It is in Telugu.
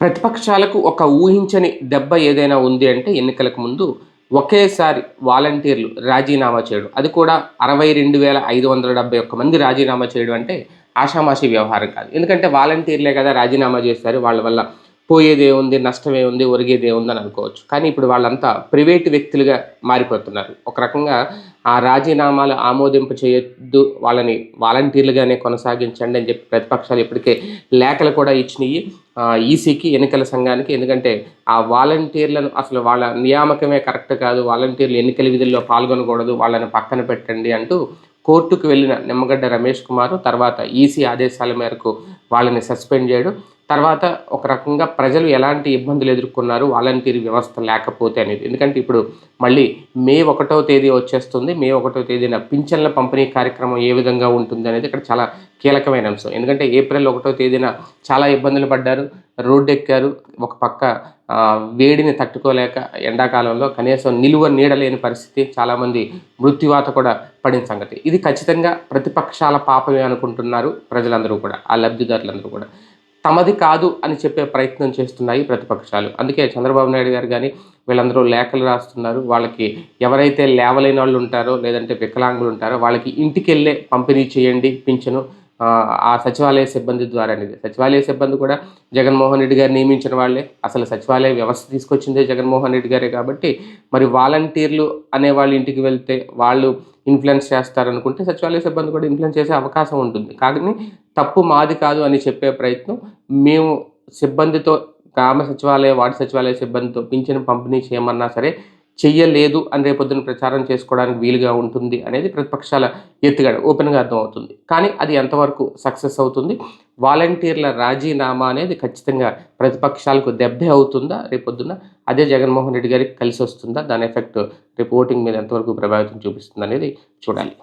ప్రతిపక్షాలకు ఒక ఊహించని దెబ్బ ఏదైనా ఉంది అంటే ఎన్నికలకు ముందు ఒకేసారి వాలంటీర్లు రాజీనామా చేయడం. అది కూడా అరవై రెండు వేల ఐదు వందల డెబ్బై ఒక్క మంది రాజీనామా చేయడం అంటే ఆషామాషి వ్యవహారం కాదు. ఎందుకంటే వాలంటీర్లే కదా రాజీనామా చేస్తారు. వాళ్ళ వల్ల పోయేదే ఉంది నష్టమే ఉంది ఒరిగేదే ఉంది అని అనుకోవచ్చు. కానీ ఇప్పుడు వాళ్ళంతా ప్రైవేటు వ్యక్తులుగా మారిపోతున్నారు. ఒక రకంగా ఆ రాజీనామాలు ఆమోదింప చేయొద్దు వాళ్ళని వాలంటీర్లుగానే కొనసాగించండి అని చెప్పి ప్రతిపక్షాలు ఇప్పటికే లేఖలు కూడా ఇచ్చినాయి. ఈసీకి ఎన్నికల సంఘానికి ఎందుకంటే ఆ వాలంటీర్లను అసలు వాళ్ళ నియామకమే కరెక్ట్ కాదు. వాలంటీర్లు ఎన్నికల విధుల్లో పాల్గొనకూడదు వాళ్ళని పక్కన పెట్టండి అంటూ కోర్టుకు వెళ్ళిన నిమ్మగడ్డ రమేష్ కుమార్ తర్వాత ఈసీ ఆదేశాల మేరకు వాళ్ళని సస్పెండ్ చేయడం. తర్వాత ఒక రకంగా ప్రజలు ఎలాంటి ఇబ్బందులు ఎదుర్కొన్నారు వాలంటీర్ వ్యవస్థ లేకపోతే అనేది. ఎందుకంటే ఇప్పుడు మళ్ళీ మే ఒకటో తేదీ వచ్చేస్తుంది. మే ఒకటో తేదీన పింఛన్ల పంపిణీ కార్యక్రమం ఏ విధంగా ఉంటుంది అనేది ఇక్కడ చాలా కీలకమైన అంశం. ఎందుకంటే ఏప్రిల్ ఒకటో తేదీన చాలా ఇబ్బందులు పడ్డారు. రోడ్డు ఎక్కారు ఒక పక్క వేడిని తట్టుకోలేక ఎండాకాలంలో కనీసం నిలువ నీడలేని పరిస్థితి చాలామంది మృత్యువాత కూడా పడిన సంగతి. ఇది ఖచ్చితంగా ప్రతిపక్షాల పాపమే అనుకుంటున్నారు ప్రజలందరూ కూడా ఆ లబ్ధిదారులందరూ కూడా. తమది కాదు అని చెప్పే ప్రయత్నం చేస్తున్నాయి ప్రతిపక్షాలు. అందుకే చంద్రబాబు నాయుడు గారు కానీ వీళ్ళందరూ లేఖలు రాస్తున్నారు. వాళ్ళకి ఎవరైతే లేవలేని వాళ్ళు ఉంటారో లేదంటే వికలాంగులు ఉంటారో వాళ్ళకి ఇంటికి వెళ్ళే పంపిణీ చేయండి పింఛను. ఆ, సచివాలయ సిబ్బంది ద్వారా అనేది. సచివాలయ సిబ్బంది కూడా జగన్మోహన్ రెడ్డి గారు నియమించిన వాళ్ళే. అసలు సచివాలయ వ్యవస్థ తీసుకొచ్చిందే జగన్మోహన్ రెడ్డి గారే కాబట్టి మరి వాలంటీర్లు అనే వాళ్ళ ఇంటికి వెళ్తే వాళ్ళు ఇన్ఫ్లుయెన్స్ చేస్తారనుకుంటే సచివాలయ సిబ్బంది కూడా ఇన్ఫ్లుయెన్స్ చేసే అవకాశం ఉంటుంది. కానీ తప్పు మాది కాదు అని చెప్పే ప్రయత్నం మేము సిబ్బందితో గ్రామ సచివాలయ వార్డు సచివాలయ సిబ్బందితో పింఛను పంపిణీ చేయమన్నా సరే చెయ్యలేదు అని రేపొద్దున ప్రచారం చేసుకోవడానికి వీలుగా ఉంటుంది అనేది ప్రతిపక్షాల ఎత్తుగడ ఓపెన్గా అర్థమవుతుంది. కానీ అది ఎంతవరకు సక్సెస్ అవుతుంది? వాలంటీర్ల రాజీనామా అనేది ఖచ్చితంగా ప్రతిపక్షాలకు దెబ్బే అవుతుందా? రేపొద్దున అదే జగన్మోహన్ రెడ్డి గారికి కలిసి వస్తుందా దాని ఎఫెక్ట్ రేపు ఓటింగ్ మీద ఎంతవరకు ప్రభావితం చూపిస్తుంది అనేది చూడాలి.